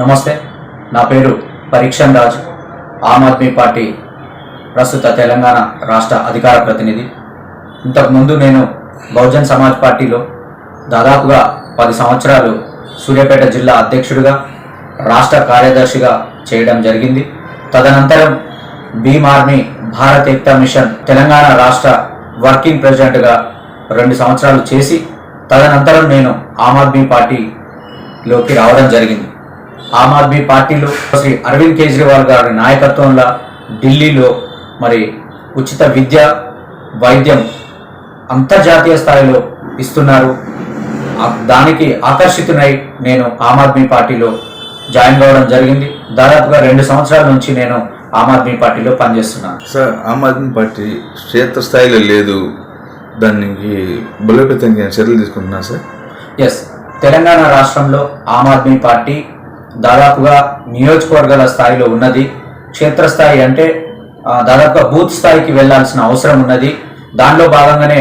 నమస్తే నా పేరు పరీక్షం రాజ్. ఆమ్ ఆద్మీ పార్టీ ప్రస్తుత తెలంగాణ రాష్ట్ర అధికార ప్రతినిధి. ఇంతకుముందు నేను బహుజన్ సమాజ్ పార్టీలో దాదాపుగా పది సంవత్సరాలు సూర్యాపేట జిల్లా అధ్యక్షుడిగా రాష్ట్ర కార్యదర్శిగా చేయడం జరిగింది. తదనంతరం భీమ్ ఆర్మీ భారత్ ఏక్తా మిషన్ తెలంగాణ రాష్ట్ర వర్కింగ్ ప్రెసిడెంట్గా రెండు సంవత్సరాలు చేసి తదనంతరం నేను ఆమ్ ఆద్మీ పార్టీలోకి రావడం జరిగింది. ఆమ్ ఆద్మీ పార్టీలో శ్రీ అరవింద్ కేజ్రీవాల్ గారి నాయకత్వంలో ఢిల్లీలో మరి ఉచిత విద్య వైద్యం అంతర్జాతీయ స్థాయిలో ఇస్తున్నారు. దానికి ఆకర్షితునై నేను ఆమ్ ఆద్మీ పార్టీలో జాయిన్ కావడం జరిగింది. దాదాపుగా రెండు సంవత్సరాల నుంచి నేను ఆమ్ ఆద్మీ పార్టీలో పనిచేస్తున్నాను. సార్ ఆమ్ ఆద్మీ పార్టీ క్షేత్రస్థాయిలో లేదు. దానికి బలోపేతంగా చర్యలు తీసుకుంటున్నా సార్? ఎస్ తెలంగాణ రాష్ట్రంలో ఆమ్ ఆద్మీ పార్టీ దాదాపుగా నియోజకవర్గాల స్థాయిలో ఉన్నది. క్షేత్రస్థాయి అంటే దాదాపుగా బూత్ స్థాయికి వెళ్ళాల్సిన అవసరం ఉన్నది. దానిలో భాగంగానే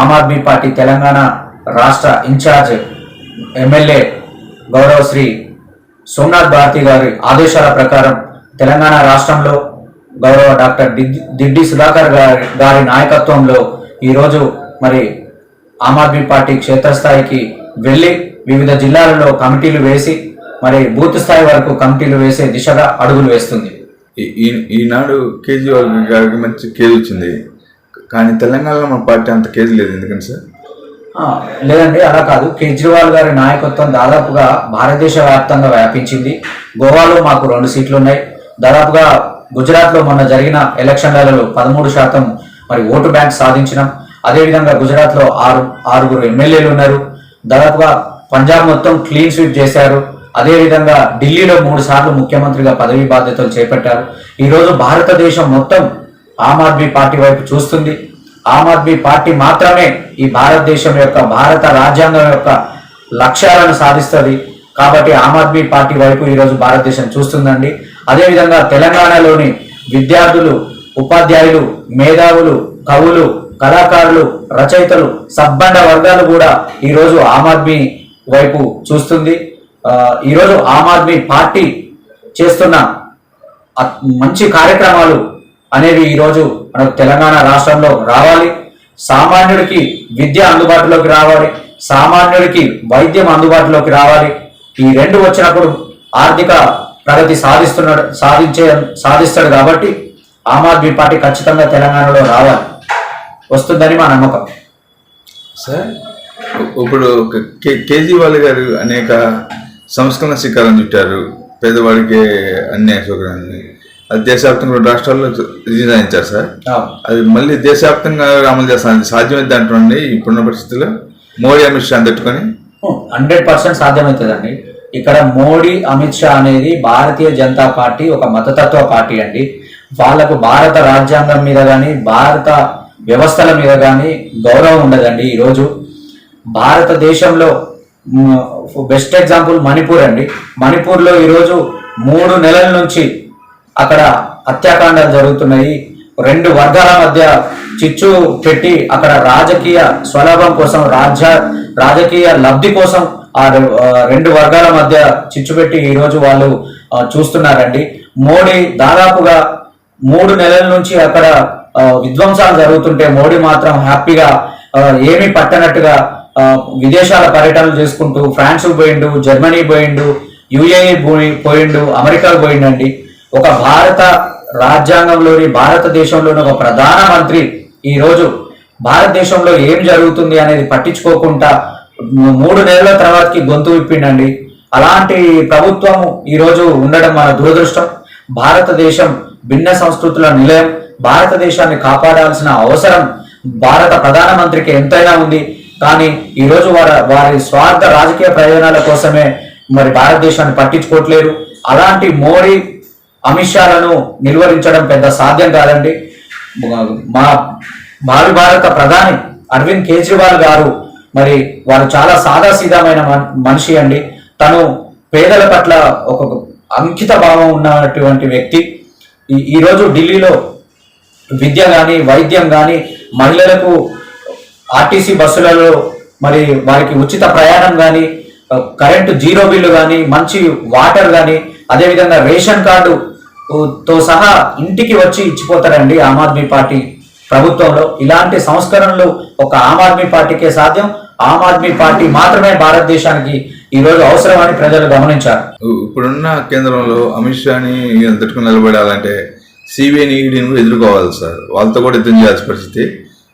ఆమ్ ఆద్మీ పార్టీ తెలంగాణ రాష్ట్ర ఇన్ఛార్జ్ ఎమ్మెల్యే గౌరవ శ్రీ సోమనాథ్ భారతి గారి ఆదేశాల ప్రకారం తెలంగాణ రాష్ట్రంలో గౌరవ డాక్టర్ దిడ్డి సుధాకర్ గారి గారి నాయకత్వంలో ఈరోజు మరి ఆమ్ ఆద్మీ పార్టీ క్షేత్రస్థాయికి వెళ్ళి వివిధ జిల్లాలలో కమిటీలు వేసి మరి బూత్ స్థాయి వరకు కమిటీలు వేసే దిశగా అడుగులు వేస్తుంది. ఈనాడు కేజ్రీవాల్ గారికి మంచి కేజ్ వచ్చింది. కానీ తెలంగాణలో మన పార్టీ అంత కేజ్ లేదు. ఎందుకని సార్? లేదండి అలా కాదు. కేజ్రీవాల్ గారి నాయకత్వం దాదాపుగా భారతదేశ వ్యాప్తంగా వ్యాపించింది. గోవాలో మాకు రెండు సీట్లు ఉన్నాయి దాదాపుగా గుజరాత్లో మొన్న జరిగిన ఎలక్షన్లలో పదమూడు శాతం మరి ఓటు బ్యాంక్ సాధించినాం. అదేవిధంగా గుజరాత్లో ఆరు ఆరుగురు ఎమ్మెల్యేలు ఉన్నారు. దాదాపుగా పంజాబ్ మొత్తం క్లీన్ స్వీప్ చేశారు. అదేవిధంగా ఢిల్లీలో మూడు సార్లు ముఖ్యమంత్రిగా పదవీ బాధ్యతలు చేపట్టారు. ఈరోజు భారతదేశం మొత్తం ఆమ్ ఆద్మీ పార్టీ వైపు చూస్తుంది. ఆమ్ ఆద్మీ పార్టీ మాత్రమే ఈ భారతదేశం యొక్క భారత రాజ్యాంగం యొక్క లక్ష్యాలను సాధిస్తుంది. కాబట్టి ఆమ్ ఆద్మీ పార్టీ వైపు ఈరోజు భారతదేశం చూస్తుందండి. అదేవిధంగా తెలంగాణలోని విద్యార్థులు ఉపాధ్యాయులు మేధావులు కవులు కళాకారులు రచయితలు సబ్బండ వర్గాలు కూడా ఈరోజు ఆమ్ ఆద్మీ వైపు చూస్తుంది. ఈరోజు ఆమ్ ఆద్మీ పార్టీ చేస్తున్న మంచి కార్యక్రమాలు అనేవి ఈరోజు మనకు తెలంగాణ రాష్ట్రంలో రావాలి. సామాన్యుడికి విద్య అందుబాటులోకి రావాలి. సామాన్యుడికి వైద్యం అందుబాటులోకి రావాలి. ఈ రెండు వచ్చినప్పుడు ఆర్థిక ప్రగతి సాధిస్తున్నాడు సాధించే సాధిస్తాడు కాబట్టి ఆమ్ ఆద్మీ పార్టీ ఖచ్చితంగా తెలంగాణలో రావాలి. వస్తుందని మా నమ్మకం. సార్ ఇప్పుడు కే కేజ్రీవాల్ గారు అనేక సంస్కరణ శిఖరాన్ని చుట్టారు. పేదవాడికి అన్ని సౌకర్యాన్ని అది దేశవ్యాప్తంగా రెండు రాష్ట్రాల్లో రిజైనించారు సార్. అది మళ్ళీ దేశవ్యాప్తంగా అమలు చేస్తాను సాధ్యమైంది అంటుండే ఇప్పుడున్న పరిస్థితుల్లో మోడీ అమిత్ షా తట్టుకొని హండ్రెడ్ పర్సెంట్ సాధ్యమవుతుందండి ఇక్కడ మోడీ అమిత్ షా అనేది భారతీయ జనతా పార్టీ ఒక మతతత్వ పార్టీ అండి. వాళ్ళకు భారత రాజ్యాంగం మీద కానీ భారత వ్యవస్థల మీద కానీ గౌరవం ఉండదండి ఈరోజు. భారతదేశంలో బెస్ట్ ఎగ్జాంపుల్ మణిపూర్ అండి. మణిపూర్లో ఈరోజు మూడు నెలల నుంచి అక్కడ హత్యాకాండాలు జరుగుతున్నాయి. రెండు వర్గాల మధ్య చిచ్చు పెట్టి అక్కడ రాజకీయ స్వలాభం కోసం రాజ్య రాజకీయ లబ్ధి కోసం ఆ రెండు వర్గాల మధ్య చిచ్చు పెట్టి ఈరోజు వాళ్ళు చూస్తున్నారండి. మోడీ దాదాపుగా మూడు నెలల నుంచి అక్కడ విధ్వంసాలు జరుగుతుంటే మోడీ మాత్రం హ్యాపీగా ఏమీ పట్టనట్టుగా విదేశాల పర్యటనలు చేసుకుంటూ ఫ్రాన్స్ పోయిండు జర్మనీ పోయిండు యుఏఈ పోయి పోయిండు అమెరికాకు పోయిండండి. ఒక భారత రాజ్యాంగంలోని భారతదేశంలోని ఒక ప్రధానమంత్రి ఈ రోజు భారతదేశంలో ఏం జరుగుతుంది అనేది పట్టించుకోకుండా మూడు నెలల తర్వాతకి గొంతు విప్పిండండి. అలాంటి ప్రభుత్వం ఈరోజు ఉండడం మన దురదృష్టం. భారతదేశం భిన్న సంస్కృతుల నిలయం. భారతదేశాన్ని కాపాడాల్సిన అవసరం భారత ప్రధానమంత్రికి ఎంతైనా ఉంది. కానీ ఈరోజు వారి వారి స్వార్థ రాజకీయ ప్రయోజనాల కోసమే మరి భారతదేశాన్ని పట్టించుకోవట్లేరు అలాంటి మోడీ అమిత్ షాలను నిలువరించడం పెద్ద సాధ్యం కాదండి. మా భావి భారత ప్రధాని అరవింద్ కేజ్రీవాల్ గారు మరి వారు చాలా సాదాసీదమైన మనిషి అండి. తను పేదల పట్ల ఒక అంకిత భావం ఉన్నటువంటి వ్యక్తి. ఈ- ఈరోజు ఢిల్లీలో విద్య కానీ వైద్యం కానీ మహిళలకు ఆర్టీసీ బస్సులలో మరి వారికి ఉచిత ప్రయాణం కానీ కరెంటు జీరో బిల్లు కానీ మంచి వాటర్ కానీ అదేవిధంగా రేషన్ కార్డు తో సహా ఇంటికి వచ్చి ఇచ్చిపోతారండి ఆమ్ ఆద్మీ పార్టీ ప్రభుత్వంలో. ఇలాంటి సంస్కరణలు ఒక ఆమ్ ఆద్మీ పార్టీకే సాధ్యం. ఆమ్ ఆద్మీ పార్టీ మాత్రమే భారతదేశానికి ఈ రోజు అవసరమని ప్రజలు గమనించారు. ఇప్పుడున్న కేంద్రంలో అమిత్ షాని తట్టుకుని నిలబడాలంటే సిబిఐని ఈడీని ఎదుర్కోవాలి సార్. వాళ్ళతో కూడా యుద్ధం చేయాల్సిన పరిస్థితి.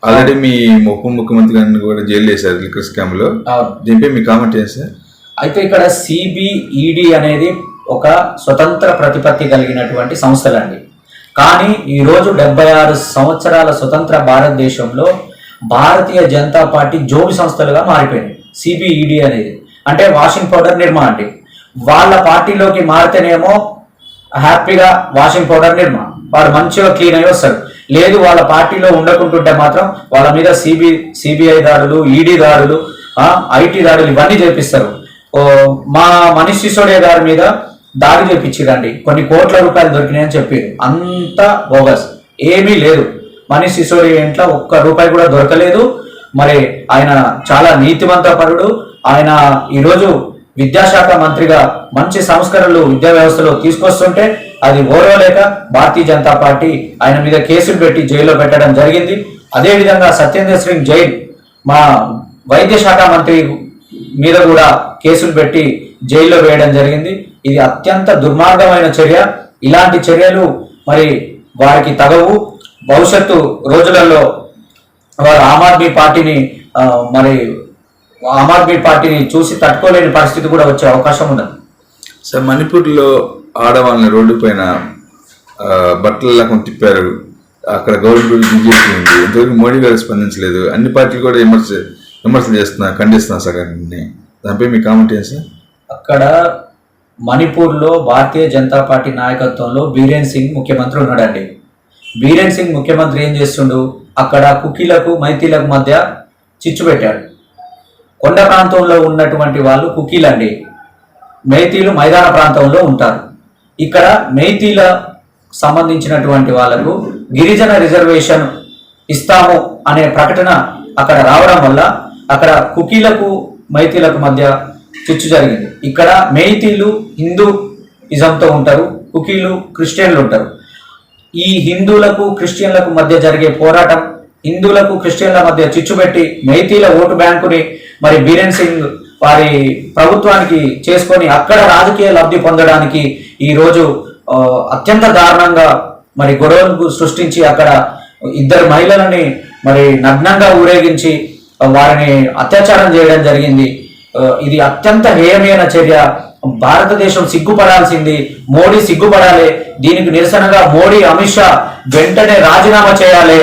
ఆల్రెడీ మీ ఉప ముఖ్యమంత్రి గారిని కూడా జైలు వేశారు లిక్కర్ స్కామ్లో. దీనిపై మీ కామెంట్ సార్? అయితే ఇక్కడ సిబిఈడి అనేది ఒక స్వతంత్ర ప్రతిపత్తి కలిగినటువంటి సంస్థలండి. కానీ ఈ రోజు డెబ్బై ఆరు సంవత్సరాల స్వతంత్ర భారతదేశంలో భారతీయ జనతా పార్టీ జోబి సంస్థలుగా మారిపోయింది సిబిఈడి అనేది. అంటే వాషింగ్ పౌడర్ నిర్మా అండి. వాళ్ళ పార్టీలోకి మారితేనేమో హ్యాపీగా వాషింగ్ పౌడర్ నిర్మా వాడు మంచిగా క్లీన్ అయి వస్తాడు. లేదు వాళ్ళ పార్టీలో ఉండకుంటుంటే మాత్రం వాళ్ళ మీద సిబి సిబిఐ దాడులు ఈడీ దాడులు ఐటీ దాడులు ఇవన్నీ చేపిస్తారు. మా మనీష్ సిసోడియా గారి మీద దాడి చేపించిరండి కొన్ని కోట్ల రూపాయలు దొరికినాయని చెప్పారు. అంత బోగస్. ఏమీ లేదు. మనీష్ సిసోడియా ఇంట్లో ఒక్క రూపాయి కూడా దొరకలేదు. మరి ఆయన చాలా నీతివంత పరుడు ఆయన ఈరోజు విద్యాశాఖ మంత్రిగా మంచి సంస్కరణలు విద్యా వ్యవస్థలో తీసుకొస్తుంటే అది ఓర్వలేక భారతీయ జనతా పార్టీ ఆయన మీద కేసులు పెట్టి జైల్లో పెట్టడం జరిగింది. అదేవిధంగా సత్యేంద్ర సింగ్ జైన్ మా వైద్య శాఖ మంత్రి మీద కూడా కేసులు పెట్టి జైల్లో వేయడం జరిగింది. ఇది అత్యంత దుర్మార్గమైన చర్య. ఇలాంటి చర్యలు మరి వారికి తగవు. భవిష్యత్తు రోజులలో వారు ఆమ్ ఆద్మీ పార్టీని మరి ఆమ్ ఆద్మీ పార్టీని చూసి తట్టుకోలేని పరిస్థితి కూడా వచ్చే అవకాశం ఉన్నది. సార్ మణిపూర్లో ఆడవాళ్ళని రోడ్డు పైన ఆ, బట్టలు లేకుండా తిప్పారు. అక్కడ గవర్నమెంట్ బీజేపీ ఉంది. ఇంతవరకు మోడీ గారు స్పందించలేదు. అన్ని పార్టీలు కూడా విమర్శ విమర్శలు చేస్తున్నారు ఖండిస్తున్నారు సార్ అన్ని. దానిపై మీ కామెంట్ ఏంటి సార్? అక్కడ మణిపూర్లో భారతీయ జనతా పార్టీ నాయకత్వంలో బీరేన్ సింగ్ ముఖ్యమంత్రి ఉన్నాడండి. బీరేన్ సింగ్ ముఖ్యమంత్రి ఏం చేస్తుండు? అక్కడ కుకీలకు మైతీలకు మధ్య చిచ్చు పెట్టాడు కొండ ప్రాంతంలో ఉన్నటువంటి వాళ్ళు కుకీలండి. మైతీలు మైదాన ప్రాంతంలో ఉంటారు. ఇక్కడ మైతీల సంబంధించినటువంటి వాళ్ళకు గిరిజన రిజర్వేషన్ ఇస్తాము అనే ప్రకటన అక్కడ రావడం వల్ల అక్కడ కుకీలకు మైతీలకు మధ్య చిచ్చు జరిగింది. ఇక్కడ మైతీలు హిందూ ఇజంతో ఉంటారు కుకీలు క్రిస్టియన్లు ఉంటారు. ఈ హిందువులకు క్రిస్టియన్లకు మధ్య జరిగే పోరాటం హిందువులకు క్రిస్టియన్ల మధ్య చిచ్చుపెట్టి మైతీల ఓటు బ్యాంకుని మరి బీరేన్ సింగ్ వారి ప్రభుత్వానికి చేసుకొని అక్కడ రాజకీయ లబ్ధి పొందడానికి ఈ రోజు అత్యంత దారుణంగా మరి గొడవలు సృష్టించి అక్కడ ఇద్దరు మహిళలని మరి నగ్నంగా ఊరేగించి వారిని అత్యాచారం చేయడం జరిగింది. ఇది అత్యంత హేయమైన చర్య. భారతదేశం సిగ్గుపడాల్సింది. మోడీ సిగ్గుపడాలి. దీనికి నిరసనగా మోడీ అమిత్ షా వెంటనే రాజీనామా చేయాలి.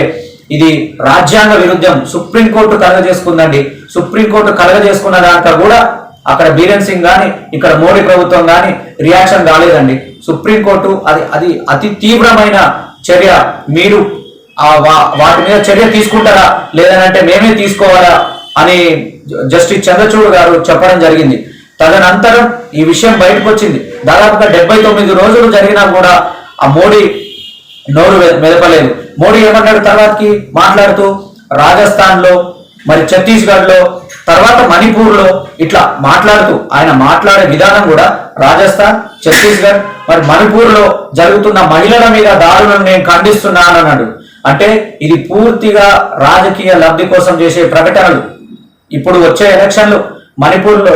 ఇది రాజ్యాంగ విరుద్ధం. సుప్రీంకోర్టు కలగజేసుకుందండి. సుప్రీంకోర్టు కలగజేసుకున్న దాకా కూడా అక్కడ బీరేన్ సింగ్ కానీ ఇక్కడ మోడీ ప్రభుత్వం కానీ రియాక్షన్ కాలేదండి. సుప్రీంకోర్టు అది అది అతి తీవ్రమైన చర్య. మీరు వాటి మీద చర్య తీసుకుంటారా? లేదనంటే మేమే తీసుకోవాలా? అని జస్టిస్ చంద్రచూడ్ గారు చెప్పడం జరిగింది. తదనంతరం ఈ విషయం బయటకు వచ్చింది దాదాపుగా డెబ్బై తొమ్మిది రోజులు జరిగినా కూడా ఆ మోడీ నోరు మెదపలేదు. మోడీ ఏమన్నాడు తర్వాతకి? మాట్లాడుతూ రాజస్థాన్లో మరి ఛత్తీస్గఢ్లో తర్వాత మణిపూర్లో ఇట్లా మాట్లాడుతూ ఆయన మాట్లాడే విధానం కూడా రాజస్థాన్ ఛత్తీస్గఢ్ మరి మణిపూర్లో జరుగుతున్న మహిళల మీద దారులను నేను ఖండిస్తున్నాను అన్నాడు. అంటే ఇది పూర్తిగా రాజకీయ లబ్ధి కోసం చేసే ప్రకటనలు. ఇప్పుడు వచ్చే ఎలక్షన్లు మణిపూర్లో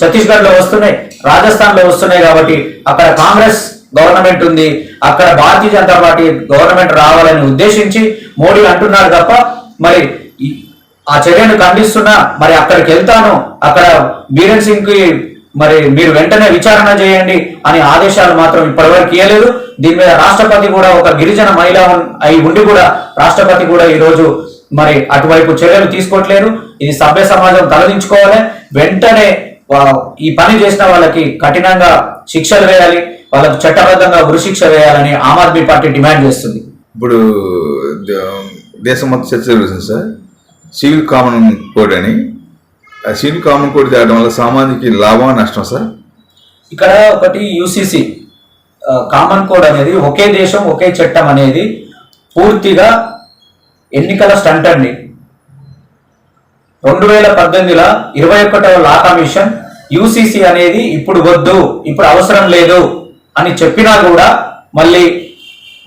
ఛత్తీస్గఢ్లో వస్తున్నాయి రాజస్థాన్లో వస్తున్నాయి కాబట్టి అక్కడ కాంగ్రెస్ గవర్నమెంట్ ఉంది. అక్కడ భారతీయ జనతా పార్టీ గవర్నమెంట్ రావాలని ఉద్దేశించి మోడీ అంటున్నాడు తప్ప మరి ఆ చర్యను ఖండిస్తున్నా మరి అక్కడికి వెళ్తాను అక్కడ బీరెన్ సింగ్కి మరి మీరు వెంటనే విచారణ చేయండి అని ఆదేశాలు మాత్రం ఇప్పటివరకు ఇవ్వలేదు దీని మీద రాష్ట్రపతి కూడా ఒక గిరిజన మహిళ అయి ఉండి కూడా రాష్ట్రపతి కూడా ఈ రోజు మరి అటువైపు చర్యలు తీసుకోవట్లేదు. ఇది సభ్య సమాజం తలదించుకోవాలి. వెంటనే ఈ పని చేసిన వాళ్ళకి కఠినంగా శిక్షలు వేయాలి. వాళ్ళకు చట్టబద్ధంగా ఉరిశిక్ష వేయాలని ఆమ్ ఆద్మీ పార్టీ డిమాండ్ చేస్తుంది. ఇప్పుడు దేశం మొత్తం చర్చ జరుగుతుంది సార్. సివిల్ కామన్ కోడ్ అని. ఆ సివిల్ కామన్ కోడ్ తేవడం వల్ల సామాజిక లాభం నష్టం సార్? ఇక్కడ ఒకటి యూసిసి కామన్ కోడ్ అనేది ఒకే దేశం ఒకే చట్టం అనేది పూర్తిగా ఎన్నికల స్టంట్ అండి. రెండు వేల పద్దెనిమిదిలో ఇరవై ఒకటవ లా కమిషన్ యూసీసీ అనేది ఇప్పుడు వద్దు ఇప్పుడు అవసరం లేదు. అని చెప్పినా కూడా మళ్ళీ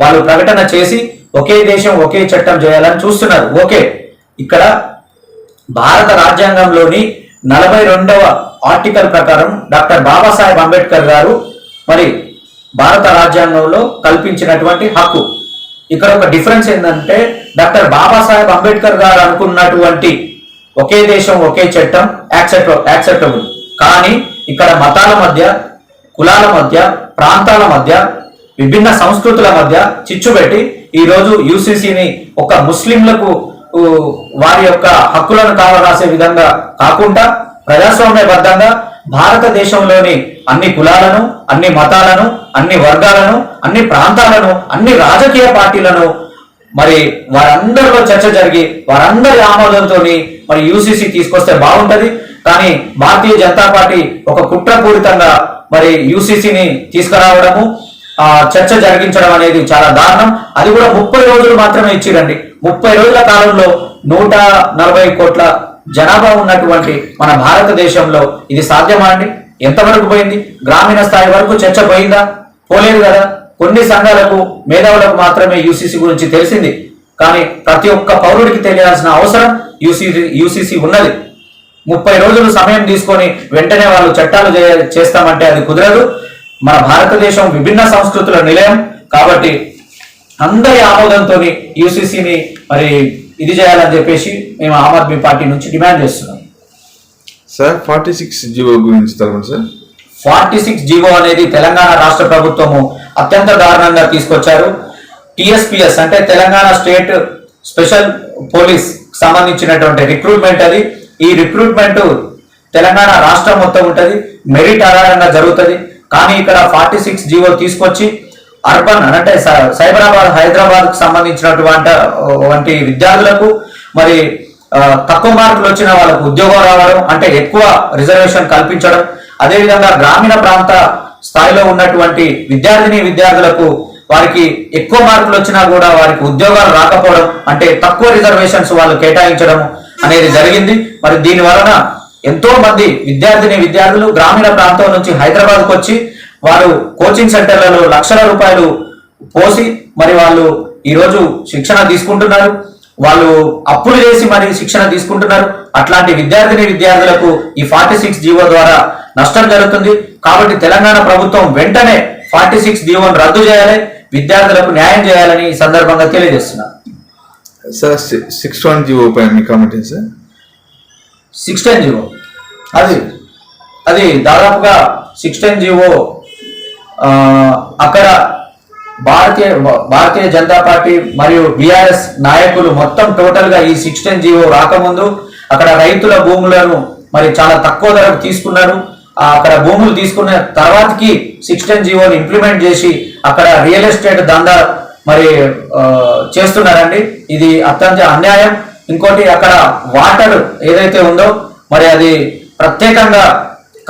వాళ్ళు ప్రకటన చేసి ఒకే దేశం ఒకే చట్టం చేయాలని చూస్తున్నారు. ఓకే ఇక్కడ భారత రాజ్యాంగంలోని నలభై రెండవ ఆర్టికల్ ప్రకారం డాక్టర్ బాబాసాహెబ్ అంబేద్కర్ గారు మరి భారత రాజ్యాంగంలో కల్పించినటువంటి హక్కు. ఇక్కడ ఒక డిఫరెన్స్ ఏంటంటే డాక్టర్ బాబాసాహెబ్ అంబేద్కర్ గారు అనుకున్నటువంటి ఒకే దేశం ఒకే చట్టం యాక్సెప్ట్ యాక్సెప్టబుల్. కానీ ఇక్కడ మతాల మధ్య కులాల మధ్య ప్రాంతాల మధ్య విభిన్న సంస్కృతుల మధ్య చిచ్చు పెట్టి ఈ రోజు యూసీసీని ఒక ముస్లింలకు వారి యొక్క హక్కులను కావరాసే విధంగా కాకుండా ప్రజాస్వామ్యబద్ధంగా భారతదేశంలోని అన్ని కులాలను అన్ని మతాలను అన్ని వర్గాలను అన్ని ప్రాంతాలను అన్ని రాజకీయ పార్టీలను మరి వారందరిలో చర్చ జరిగి వారందరి ఆమోదంతో మరి యూసీసీ తీసుకొస్తే బాగుంటది. కానీ భారతీయ జనతా పార్టీ ఒక కుట్రపూరితంగా మరి యూసీసీని తీసుకురావడము ఆ చర్చ జరిగించడం అనేది చాలా దారుణం. అది కూడా ముప్పై రోజులు మాత్రమే ఇచ్చిరండి. ముప్పై రోజుల కాలంలో నూట నలభై కోట్ల జనాభా ఉన్నటువంటి మన భారతదేశంలో ఇది సాధ్యమా అండి? ఎంతవరకు పోయింది? గ్రామీణ స్థాయి వరకు చర్చ పోయిందా? పోలేదు కదా. కొన్ని సంఘాలకు మేధావులకు మాత్రమే యూసీసీ గురించి తెలిసింది. కానీ ప్రతి ఒక్క పౌరుడికి తెలియాల్సిన అవసరం యూసీసీ యూసీసీ ఉన్నది. ముప్పై రోజులు సమయం తీసుకొని వెంటనే వాళ్ళు చట్టాలు చేస్తామంటే అది కుదరదు. మన భారతదేశం విభిన్న సంస్కృతుల నిలయం. కాబట్టి అందరి ఆమోదంతో యూసీసీని మరి ఇది చేయాలని చెప్పేసి మేము ఆమ్ ఆద్మీ పార్టీ నుంచి డిమాండ్ చేస్తున్నాం. సార్ ఫార్టీ సిక్స్ జీవో గురించి సార్. ఫార్టీ సిక్స్ జీవో అనేది తెలంగాణ రాష్ట్ర ప్రభుత్వము అత్యంత దారుణంగా తీసుకొచ్చారు. టిఎస్పిఎస్ అంటే తెలంగాణ స్టేట్ స్పెషల్ పోలీస్ సంబంధించినటువంటి రిక్రూట్మెంట్ అది. ఈ రిక్రూట్మెంట్ తెలంగాణ రాష్ట్రం మొత్తం ఉంటుంది మెరిట్ ఆధారంగా జరుగుతుంది. కానీ ఇక్కడ ఫార్టీ సిక్స్ జీవో తీసుకొచ్చి అర్బన్ అంటే సైబరాబాద్ హైదరాబాద్కు సంబంధించినటువంటి వంటి విద్యార్థులకు మరి తక్కువ మార్కులు వచ్చిన వాళ్ళకు ఉద్యోగం రావడం అంటే ఎక్కువ రిజర్వేషన్ కల్పించడం అదేవిధంగా గ్రామీణ ప్రాంత స్థాయిలో ఉన్నటువంటి విద్యార్థిని విద్యార్థులకు వారికి ఎక్కువ మార్కులు వచ్చినా కూడా వారికి ఉద్యోగాలు రాకపోవడం అంటే తక్కువ రిజర్వేషన్స్ వాళ్ళు కేటాయించడం అనేది జరిగింది. మరి దీని వలన ఎంతో మంది విద్యార్థిని విద్యార్థులు గ్రామీణ ప్రాంతం నుంచి హైదరాబాద్కు వచ్చి వారు కోచింగ్ సెంటర్లలో లక్షల రూపాయలు పోసి మరి వాళ్ళు ఈరోజు శిక్షణ తీసుకుంటున్నారు. వాళ్ళు అప్పులు చేసి మరి శిక్షణ తీసుకుంటున్నారు. అట్లాంటి విద్యార్థిని విద్యార్థులకు ఈ ఫార్టీ సిక్స్ జీవో ద్వారా నష్టం జరుగుతుంది. కాబట్టి తెలంగాణ ప్రభుత్వం వెంటనే ఫార్టీ సిక్స్ జీవోను రద్దు చేయాలి. విద్యార్థులకు న్యాయం చేయాలని ఈ సందర్భంగా తెలియజేస్తున్నారు సార్ సిక్స్ వన్ జీవో పైన మీ కామెంట్ ఏంటి సార్ సిక్స్టీన్ జీవో అది అది దాదాపుగా సిక్స్ టెన్ జీవో అక్కడ భారతీయ భారతీయ జనతా పార్టీ మరియు బీఆర్ఎస్ నాయకులు మొత్తం టోటల్గా ఈ ఈ సిక్స్టీన్ జీవో రాకముందు అక్కడ రైతుల భూములను మరి చాలా తక్కువ ధరకు తీసుకున్నారు. అక్కడ భూములు తీసుకున్న తర్వాతకి సిక్స్టీన్ జీవోని ఇంప్లిమెంట్ చేసి అక్కడ రియల్ ఎస్టేట్ దందా మరి చేస్తున్నారండి. ఇది అత్యంత అన్యాయం. ఇంకోటి అక్కడ వాటర్ ఏదైతే ఉందో మరి అది ప్రత్యేకంగా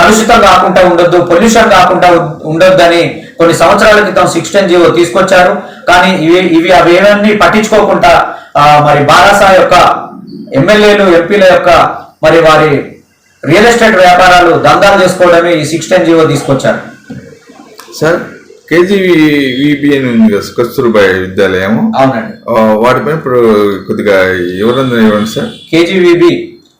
కలుషితం కాకుండా ఉండొద్దు పొల్యూషన్ కాకుండా ఉండొద్దని కొన్ని సంవత్సరాల క్రితం సిక్స్టీన్ జీవో తీసుకొచ్చారు. కానీ ఇవి ఇవి అవేవన్నీ పట్టించుకోకుండా మరి బారాసా యొక్క ఎమ్మెల్యేలు ఎంపీల యొక్క మరి వారి రియల్ ఎస్టేట్ వ్యాపారాలు దందాలు చేసుకోవడమే ఈ సిక్స్టీన్ జీవో తీసుకొచ్చారు. సార్ కేజీవిబి అని ఉంది కదా కస్తూర్బా విద్యాలయం అవునండి. వాటిపైన ఇప్పుడు కొద్దిగా ఎవరందరూ ఇవ్వండి సార్? కేజీవిబి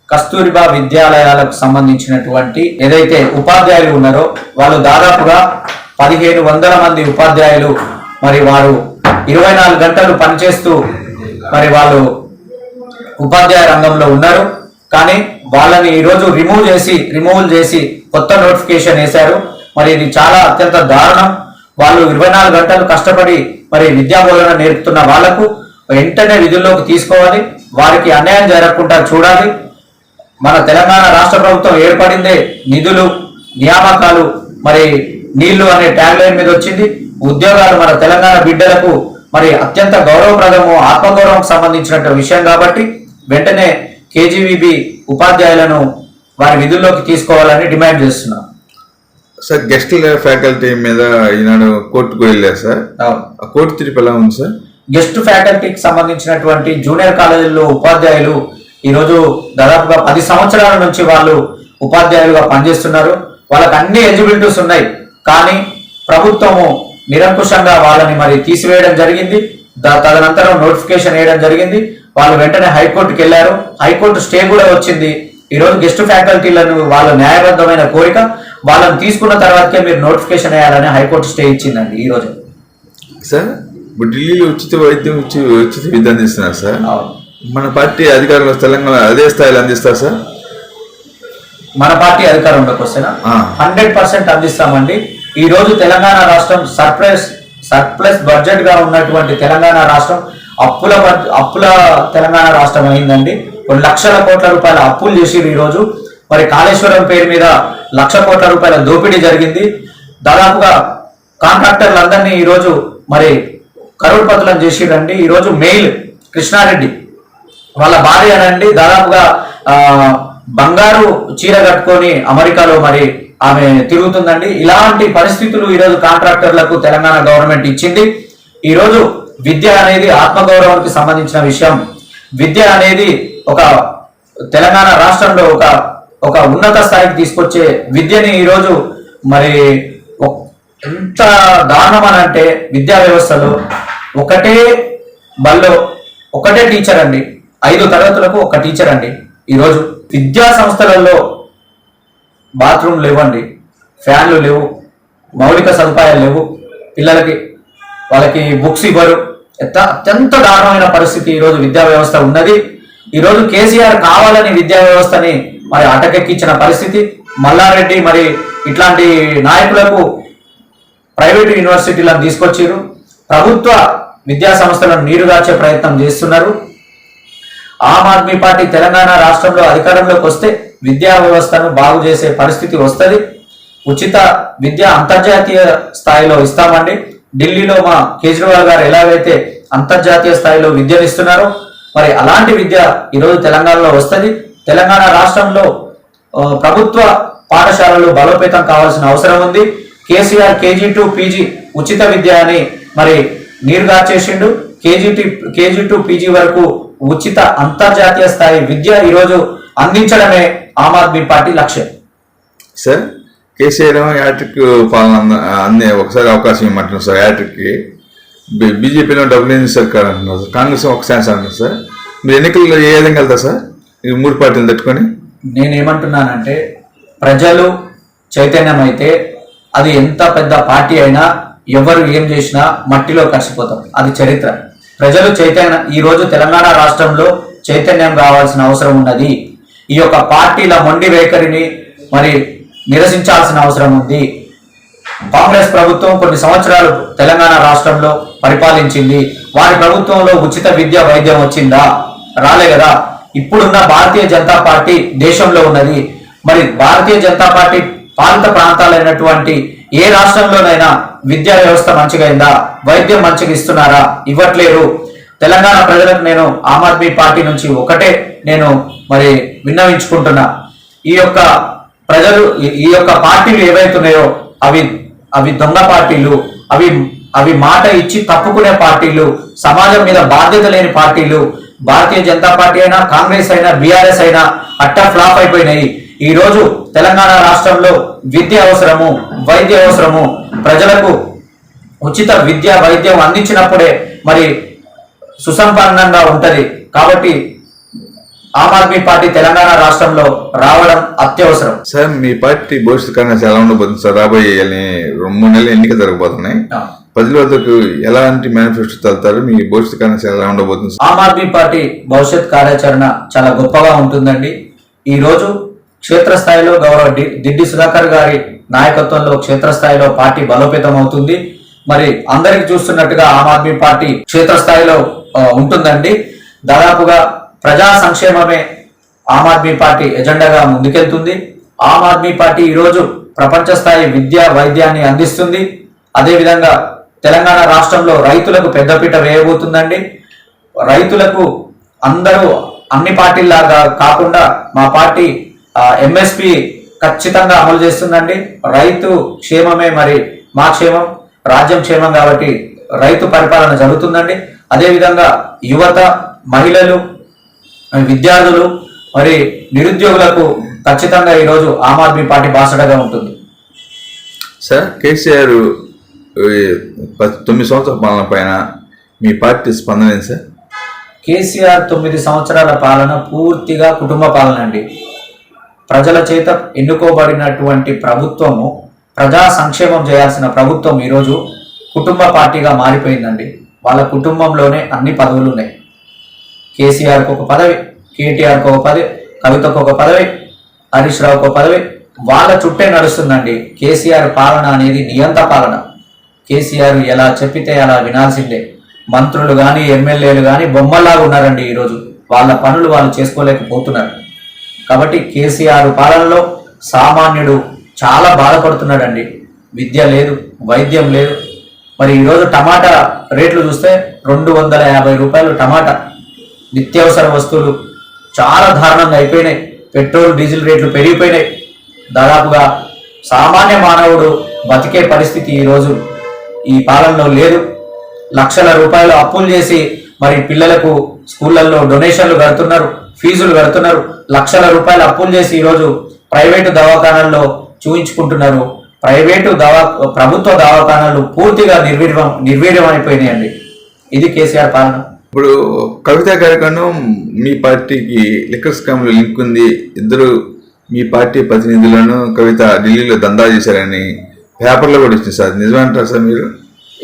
కస్తూరిబా విద్యాలయాలకు సంబంధించినటువంటి ఏదైతే ఉపాధ్యాయులు ఉన్నారో వాళ్ళు దాదాపుగా పదిహేను వందల మంది ఉపాధ్యాయులు మరి వారు ఇరవై నాలుగు గంటలు పనిచేస్తూ మరి వాళ్ళు ఉపాధ్యాయ రంగంలో ఉన్నారు. కానీ వాళ్ళని ఈరోజు రిమూవ్ చేసి రిమూవల్ చేసి కొత్త నోటిఫికేషన్ వేశారు. మరి ఇది చాలా అత్యంత దారుణం. వాళ్ళు ఇరవై నాలుగు గంటలు కష్టపడి మరి విద్యా బోధన నేర్పుతున్న వాళ్ళకు వెంటనే విధుల్లోకి తీసుకోవాలి. వారికి అన్యాయం జరగకుండా చూడాలి. మన తెలంగాణ రాష్ట్ర ప్రభుత్వం ఏర్పడిందే నిధులు నియామకాలు మరి నీళ్ళు అనే ట్యాగ్ లైన్ మీద వచ్చింది. ఉద్యోగాలు మన తెలంగాణ బిడ్డలకు మరి అత్యంత గౌరవప్రదము ఆత్మగౌరవం సంబంధించినట్టు విషయం కాబట్టి వెంటనే కేజీవిబి ఉపాధ్యాయులను వారి విధుల్లోకి తీసుకోవాలని డిమాండ్ చేస్తున్నాం. సార్ గెస్ట్ ఫ్యాకల్టీ మీద ఈనాడు కోర్టుకు వెళ్ళారు సార్. ఆ కోర్టు తీర్పు ఎలా ఉంది సార్? గెస్ట్ ఫ్యాకల్టీకి సంబంధించినటువంటి జూనియర్ కాలేజీల్లో ఉపాధ్యాయులు ఈరోజు దాదాపుగా పది సంవత్సరాల నుంచి వాళ్ళు ఉపాధ్యాయులుగా పనిచేస్తున్నారు. వాళ్ళకి అన్ని ఎలిజిబిలిటీస్ ఉన్నాయి. కానీ ప్రభుత్వము నిరంకుశంగా వాళ్ళని మరి తీసివేయడం జరిగింది. తదనంతరం నోటిఫికేషన్ వేయడం జరిగింది. వాళ్ళు వెంటనే హైకోర్టుకి వెళ్ళారు. హైకోర్టు స్టే కూడా వచ్చింది. ఈ రోజు గెస్ట్ ఫ్యాకల్టీలను వాళ్ళ న్యాయబద్ధమైన కోరిక వాళ్ళని తీసుకున్న తర్వాతకే మీరు నోటిఫికేషన్ వేయాలని హైకోర్టు స్టే ఇచ్చిందండి ఈ రోజు. సార్ ఇప్పుడు ఢిల్లీలో ఉచిత వైద్యం ఉచి ఉచిత విద్య అందిస్తున్నారు సార్. మన పార్టీ అధికారులు తెలంగాణ అదే స్థాయిలో అందిస్తారు సార్? మన పార్టీ అధికారంలోకి వస్తేనా. Hundred percent అందిస్తామండి. ఈ రోజు తెలంగాణ రాష్ట్రం సర్ప్లస్ సర్ప్లస్ బడ్జెట్గా ఉన్నటువంటి తెలంగాణ రాష్ట్రం అప్పుల అప్పుల తెలంగాణ రాష్ట్రం అయిందండి. కొన్ని లక్షల కోట్ల రూపాయల అప్పులు చేసిరు ఈ రోజు. మరి కాళేశ్వరం పేరు మీద లక్ష కోట్ల రూపాయల దోపిడీ జరిగింది. దాదాపుగా కాంట్రాక్టర్లందరినీ ఈ రోజు మరి కరోడ్పతులను చేసిరండి. ఈ రోజు మెయిల్ కృష్ణారెడ్డి. వాళ్ళ భార్య అనండి దాదాపుగా బంగారు చీర కట్టుకొని అమెరికాలో మరి ఆమె తిరుగుతుందండి. ఇలాంటి పరిస్థితులు ఈరోజు కాంట్రాక్టర్లకు తెలంగాణ గవర్నమెంట్ ఇచ్చింది. ఈరోజు విద్య అనేది ఆత్మగౌరవానికి సంబంధించిన విషయం. విద్య అనేది ఒక తెలంగాణ రాష్ట్రంలో ఒక ఒక ఉన్నత స్థాయికి తీసుకొచ్చే విద్యని ఈరోజు మరి ఎంత దారుణం అని అంటే విద్యా వ్యవస్థలో ఒకటే బల్లో ఒకటే టీచర్ అండి. ఐదు తరగతులకు ఒక టీచర్ అండి. ఈరోజు విద్యా సంస్థలలో బాత్రూమ్ లేవండి. ఫ్యాన్లు లేవు. మౌలిక సదుపాయాలు లేవు. పిల్లలకి వాళ్ళకి బుక్స్ ఇవ్వరు. ఎంత అత్యంత దారుణమైన పరిస్థితి ఈరోజు విద్యా వ్యవస్థ ఉన్నది. ఈరోజు కేసీఆర్ కావాలని విద్యా వ్యవస్థని మరి అటకెక్కించిన పరిస్థితి. మల్లారెడ్డి మరి ఇట్లాంటి నాయకులకు ప్రైవేటు యూనివర్సిటీలను తీసుకొచ్చారు ప్రభుత్వ విద్యా సంస్థలను నీరుగార్చే ప్రయత్నం చేస్తున్నారు. ఆమ్ ఆద్మీ పార్టీ తెలంగాణ రాష్ట్రంలో అధికారంలోకి వస్తే విద్యా వ్యవస్థను బాగు చేసే పరిస్థితి వస్తుంది. ఉచిత విద్య అంతర్జాతీయ స్థాయిలో ఇస్తామండి. ఢిల్లీలో మా కేజ్రీవాల్ గారు ఎలాగైతే అంతర్జాతీయ స్థాయిలో విద్యను ఇస్తున్నారో మరి అలాంటి విద్య ఈరోజు తెలంగాణలో వస్తుంది. తెలంగాణ రాష్ట్రంలో ప్రభుత్వ పాఠశాలలు బలోపేతం కావాల్సిన అవసరం ఉంది. కేసీఆర్ కేజీ టు పీజీ ఉచిత విద్య అని మరి నీరుగార్చేసిండు. KG to KG to PG వరకు ఉచిత అంతర్జాతీయ స్థాయి విద్య ఈరోజు అందించడమే ఆమ్ ఆద్మీ పార్టీ లక్ష్యం. సార్ కేసీఆర్ యాట్రిక్ పాలన అందే ఒకసారి అవకాశం ఇవ్వమంటున్నారు సార్ యాట్రిక్కి. బీజేపీలో డబ్బులు ఏం సర్కార్ అంటున్నారు సార్ కాంగ్రెస్ ఒక ఛాన్స్ అంటున్నారు సార్. మీరు ఎన్నికల్లో ఏ విధంగా వెళ్తారు సార్? ఈ మూడు పార్టీలు తట్టుకొని? నేనేమంటున్నానంటే ప్రజలు చైతన్యం అయితే అది ఎంత పెద్ద పార్టీ అయినా ఎవరు ఏం చేసినా మట్టిలో కలిసిపోతాం. అది చరిత్ర. ప్రజలు చైతన్య ఈ రోజు తెలంగాణ రాష్ట్రంలో చైతన్యం కావాల్సిన అవసరం ఉన్నది. ఈ యొక్క పార్టీల మొండి వైఖరిని మరి నిరసించాల్సిన అవసరం ఉంది. కాంగ్రెస్ ప్రభుత్వం కొన్ని సంవత్సరాలు తెలంగాణ రాష్ట్రంలో పరిపాలించింది. వారి ప్రభుత్వంలో ఉచిత విద్య వైద్యం వచ్చిందా? రాలే కదా. ఇప్పుడున్న భారతీయ జనతా పార్టీ దేశంలో ఉన్నది. మరి భారతీయ జనతా పార్టీ పాలిత ప్రాంతాలైనటువంటి ఏ రాష్ట్రంలోనైనా విద్యా వ్యవస్థ మంచిగా అయిందా వైద్యం మంచిగా ఇస్తున్నారా? ఇవ్వట్లేరు. తెలంగాణ ప్రజలకు నేను ఆమ్ ఆద్మీ పార్టీ నుంచి ఒకటే నేను మరి విన్నవించుకుంటున్నా. ఈ యొక్క ప్రజలు ఈ యొక్క పార్టీలు ఏవైతున్నాయో అవి అవి దొంగ పార్టీలు అవి అవి మాట ఇచ్చి తప్పుకునే పార్టీలు సమాజం మీద బాధ్యత లేని పార్టీలు భారతీయ జనతా పార్టీ అయినా కాంగ్రెస్ అయినా బీఆర్ఎస్ అయినా అట్టా ఫ్లాప్ అయిపోయినాయి. ఈ రోజు తెలంగాణ రాష్ట్రంలో విద్య అవసరము వైద్య అవసరము ప్రజలకు ఉచిత విద్య వైద్యం అందించినప్పుడే మరి సుసంపన్నంగా ఉంటది. కాబట్టి ఆమ్ ఆద్మీ పార్టీ తెలంగాణ రాష్ట్రంలో రావడం అత్యవసరం. సార్ మీ పార్టీ భవిష్యత్ కార్యాచరణ ఎలా ఉండబోతుంది. సార్ రాబోయే రెండు మూడు నెలలు ఎన్నికలు జరగబోతున్నాయి. ప్రజల వద్దకు ఎలాంటి మేనిఫెస్టో తగ్గుతారు మీ భవిష్యత్ కార్యాచరణ ఎలా ఉండబోతుంది? ఆమ్ ఆద్మీ పార్టీ భవిష్యత్ కార్యాచరణ చాలా గొప్పగా ఉంటుందండి. ఈ రోజు క్షేత్రస్థాయిలో గౌరవ డి- దిడ్డి సుధాకర్ గారి నాయకత్వంలో క్షేత్రస్థాయిలో పార్టీ బలోపేతం అవుతుంది. మరి అందరికి చూస్తున్నట్టుగా ఆమ్ ఆద్మీ పార్టీ క్షేత్రస్థాయిలో ఉంటుందండి. దాదాపుగా ప్రజా సంక్షేమమే ఆమ్ ఆద్మీ పార్టీ ఎజెండాగా ముందుకెళ్తుంది. ఆమ్ ఆద్మీ పార్టీ ఈరోజు ప్రపంచ స్థాయి విద్య వైద్యాన్ని అందిస్తుంది. అదేవిధంగా తెలంగాణ రాష్ట్రంలో రైతులకు పెద్దపీట వేయబోతుందండి. రైతులకు అందరూ అన్ని పార్టీలాగా కాకుండా మా పార్టీ ఎంఎస్పి ఖచ్చితంగా అమలు చేస్తుందండి. రైతు క్షేమమే మరి మా క్షేమం రాజ్యం క్షేమం కాబట్టి రైతు పరిపాలన జరుగుతుందండి. అదేవిధంగా యువత మహిళలు విద్యార్థులు మరి నిరుద్యోగులకు ఖచ్చితంగా ఈరోజు ఆమ్ ఆద్మీ పార్టీ బాసడగా ఉంటుంది. సార్ కేసీఆర్ తొమ్మిది సంవత్సరాల పాలన పైన మీ పార్టీ స్పందన ఏంటి సార్? కేసీఆర్ తొమ్మిది సంవత్సరాల పాలన పూర్తిగా కుటుంబ పాలన అండి. ప్రజల చేత ఎన్నుకోబడినటువంటి ప్రభుత్వము ప్రజా సంక్షేమం చేయాల్సిన ప్రభుత్వం ఈరోజు కుటుంబ పార్టీగా మారిపోయిందండి. వాళ్ళ కుటుంబంలోనే అన్ని పదవులు ఉన్నాయి. కేసీఆర్కి ఒక పదవి కేటీఆర్కి ఒక పదవి కవితకు ఒక పదవి హరీష్ రావుకు ఒక పదవి వాళ్ళ చుట్టే నడుస్తుందండి. కేసీఆర్ పాలన అనేది నియంత పాలన. కేసీఆర్ ఎలా చెప్పితే అలా వినాల్సిందే. మంత్రులు కానీ ఎమ్మెల్యేలు కానీ బొమ్మల్లాగా ఉన్నారండి ఈరోజు. వాళ్ళ పనులు వాళ్ళు చేసుకోలేకపోతున్నారు. కాబట్టి కేసీఆర్ పాలనలో సామాన్యుడు చాలా బాధపడుతున్నాడండి. విద్య లేదు వైద్యం లేదు. మరి ఈరోజు టమాటా రేట్లు చూస్తే రెండు వందల యాభై రూపాయలు టమాటా. నిత్యావసర వస్తువులు చాలా దారుణంగా అయిపోయినాయి. పెట్రోల్ డీజిల్ రేట్లు పెరిగిపోయినాయి. దాదాపుగా సామాన్య మానవుడు బతికే పరిస్థితి ఈరోజు. ఈ పాలనలో లేదు లక్షల రూపాయలు అప్పులు చేసి మరి పిల్లలకు స్కూళ్ళల్లో డొనేషన్లు కడుతున్నారు ఫీజులు కడుతున్నారు. లక్షల రూపాయలు అప్పులు చేసి ఈరోజు ప్రైవేటు దవాఖానాల్లో చూయించుకుంటున్నారు. ప్రైవేటు దవా ప్రభుత్వ దవాఖానాలు పూర్తిగా నిర్వీర్యం నిర్వీర్యం అయిపోయినాయండి ఇది కేసీఆర్ పాలన. ఇప్పుడు కవిత కార్యక్రమం మీ పార్టీకి లిక్కర్ స్కామ్లో లింక్ ఉంది. ఇద్దరు మీ పార్టీ ప్రతినిధులను కవిత ఢిల్లీలో దందా చేశారని పేపర్లో కూడా ఇచ్చింది సార్. నిజమంటారు సార్ మీరు?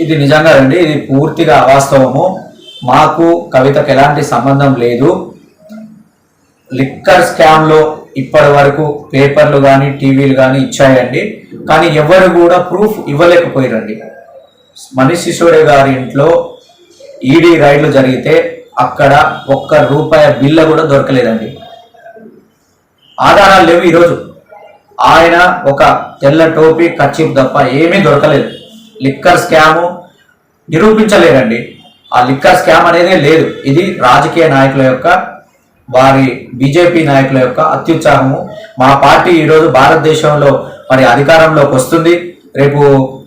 ఇది నిజంగా అండి ఇది పూర్తిగా అవాస్తవము. మాకు కవితకు ఎలాంటి సంబంధం లేదు. లిక్కర్ స్కామ్లో ఇప్పటి వరకు పేపర్లు కానీ టీవీలు కానీ ఇచ్చాయండి. కానీ ఎవరు కూడా ప్రూఫ్ ఇవ్వలేకపోయారండి. మనీష్ సిసోడే గారి ఇంట్లో ఈడీ రైడ్లు జరిగితే అక్కడ ఒక్క రూపాయి బిల్ల కూడా దొరకలేదండి. ఆధారాలు లేవు ఈరోజు. ఆయన ఒక తెల్ల టోపీ కచ్చిప్ తప్ప ఏమీ దొరకలేదు. లిక్కర్ స్కాము నిరూపించలేరండి. ఆ లిక్కర్ స్కామ్ అనేదే లేదు. ఇది రాజకీయ నాయకుల యొక్క వారి బీజేపీ నాయకుల యొక్క అత్యుత్సాహము. మా పార్టీ ఈరోజు భారతదేశంలో మరి అధికారంలోకి వస్తుంది. రేపు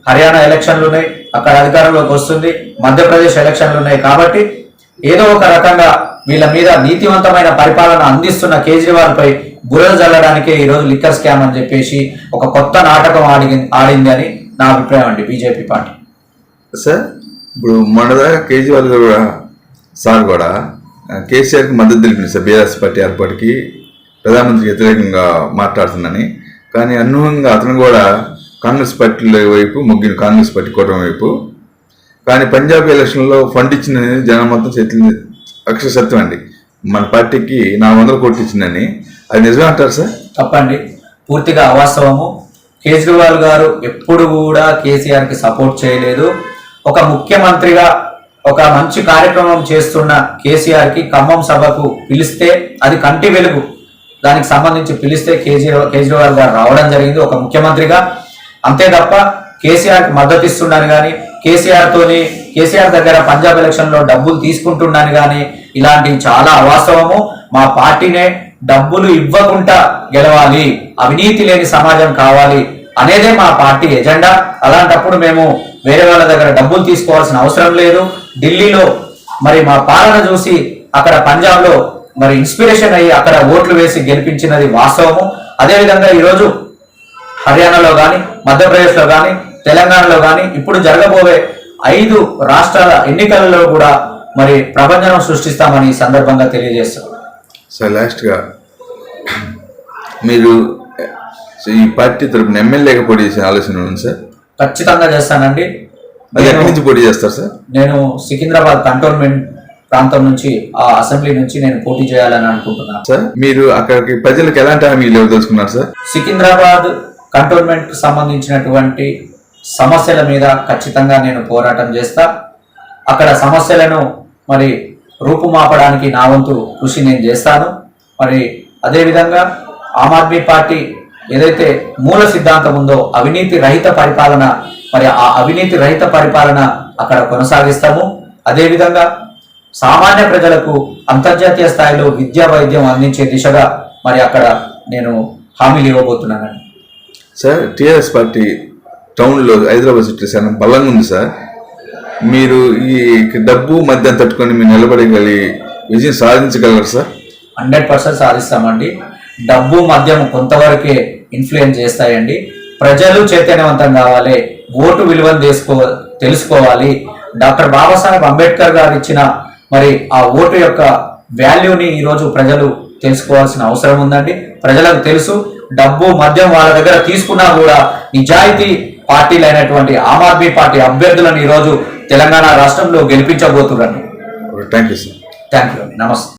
హర్యానా ఎలక్షన్లు ఉన్నాయి. అక్కడ అధికారంలోకి వస్తుంది. మధ్యప్రదేశ్ ఎలక్షన్లు ఉన్నాయి కాబట్టి ఏదో ఒక రకంగా వీళ్ళ మీద నీతివంతమైన పరిపాలన అందిస్తున్న కేజ్రీవాల్ పై బురద జల్లడానికే ఈరోజు లిక్కర్ స్కామ్ అని చెప్పేసి ఒక కొత్త నాటకం ఆడి ఆడింది అని నా అభిప్రాయం అండి బీజేపీ పార్టీ. సార్ ఇప్పుడు మొన్నదాకా కేజ్రీవాల్ కూడా సార్ కూడా కేసీఆర్కి మద్దతు తెలిపింది సార్ బీఆర్ఎస్ పార్టీ ఏర్పాటుకి ప్రధానమంత్రికి వ్యతిరేకంగా మాట్లాడుతుందని. కానీ అనూహ్యంగా అతను కూడా కాంగ్రెస్ పార్టీ వైపు ముగ్గిన కాంగ్రెస్ పార్టీ కూటమి వైపు. కానీ పంజాబ్ ఎలక్షన్లో ఫండ్ ఇచ్చిన జనం మొత్తం చేతులు అక్షర సత్యం అండి. మన పార్టీకి నాలుగు వందల కోట్లు ఇచ్చిందని అది నిజమే అంటారు సార్? తప్పండి. పూర్తిగా అవాస్తవము. కేజ్రీవాల్ గారు ఎప్పుడు కూడా కేసీఆర్కి సపోర్ట్ చేయలేదు. ఒక ముఖ్యమంత్రిగా ఒక మంచి కార్యక్రమం చేస్తున్న కేసీఆర్కి ఖమ్మం సభకు పిలిస్తే అది కంటి వెలుగు. దానికి సంబంధించి పిలిస్తే కేజ్రీవాల్ కేజ్రీవాల్ గారు రావడం జరిగింది ఒక ముఖ్యమంత్రిగా. అంతే తప్ప కేసీఆర్కి మద్దతు ఇస్తున్నారు కానీ కేసీఆర్ తోని కేసీఆర్ దగ్గర పంజాబ్ ఎలక్షన్లో డబ్బులు తీసుకుంటున్నాను కానీ ఇలాంటివి చాలా అవాస్తవము. మా పార్టీనే డబ్బులు ఇవ్వకుండా గెలవాలి అవినీతి లేని సమాజం కావాలి అనేదే మా పార్టీ ఎజెండా. అలాంటప్పుడు మేము వేరే వాళ్ళ దగ్గర డబ్బులు తీసుకోవాల్సిన అవసరం లేదు. ఢిల్లీలో మరి మా పాలన చూసి అక్కడ పంజాబ్లో మరి ఇన్స్పిరేషన్ అయ్యి అక్కడ ఓట్లు వేసి గెలిపించినది వాస్తవము. అదేవిధంగా ఈరోజు హర్యానాలో కానీ మధ్యప్రదేశ్లో కానీ తెలంగాణలో కానీ ఇప్పుడు జరగబోయే ఐదు రాష్ట్రాల ఎన్నికలలో కూడా మరి ప్రపంచం సృష్టిస్తామని సందర్భంగా తెలియజేస్తాం సార్ లాస్ట్గా మీరు ఈ పార్టీ తరపున ఎమ్మెల్యేగా పోటీ చేసే ఆలోచన ఉంది సార్. ఖచ్చితంగా చేస్తానండి. ఎక్కడి నుంచి పోటీ చేస్తారు సార్? నేను సికింద్రాబాద్ కంటోన్మెంట్ ప్రాంతం నుంచి ఆ అసెంబ్లీ నుంచి నేను పోటీ చేయాలని అనుకుంటున్నాను. సార్ మీరు అక్కడికి ప్రజలకు ఎలాంటి హామీలు ఇవ్వదలుచుకున్నారు సార్? సికింద్రాబాద్ కంటోన్మెంట్ సంబంధించినటువంటి సమస్యల మీద ఖచ్చితంగా నేను పోరాటం చేస్తా. అక్కడ సమస్యలను మరి రూపుమాపడానికి నా వంతు కృషి నేను చేస్తాను. మరి అదేవిధంగా ఆమ్ ఆద్మీ పార్టీ ఏదైతే మూల సిద్ధాంతం ఉందో అవినీతి రహిత పరిపాలన మరి ఆ అవినీతి రహిత పరిపాలన అక్కడ కొనసాగిస్తాము. అదేవిధంగా సామాన్య ప్రజలకు అంతర్జాతీయ స్థాయిలో విద్యా వైద్యం అందించే దిశగా మరి అక్కడ నేను హామీలు ఇవ్వబోతున్నానండి. సార్ టీఆర్ఎస్ పార్టీ టౌన్లో హైదరాబాద్ సిటీ చాలా బలంగా ఉంది సార్. మీరు ఈ డబ్బు మధ్య తట్టుకొని మీరు నిలబడగలి విజయం సాధించగలరు సార్? Hundred percent సాధిస్తామండి. డబ్బు మద్యం కొంతవరకే ఇన్ఫ్లుయెన్స్ చేస్తాయండి. ప్రజలు చైతన్యవంతం కావాలి ఓటు విలువను తీసుకో తెలుసుకోవాలి. డాక్టర్ బాబాసాహెబ్ అంబేద్కర్ గారు ఇచ్చిన మరి ఆ ఓటు యొక్క వాల్యూని ఈరోజు ప్రజలు తెలుసుకోవాల్సిన అవసరం ఉందండి. ప్రజలకు తెలుసు డబ్బు మద్యం వాళ్ళ దగ్గర తీసుకున్నా కూడా నిజాయితీ పార్టీలు అయినటువంటి ఆమ్ ఆద్మీ పార్టీ అభ్యర్థులను ఈరోజు తెలంగాణ రాష్ట్రంలో గెలిపించబోతున్నారు. Thank you sir thank you నమస్తే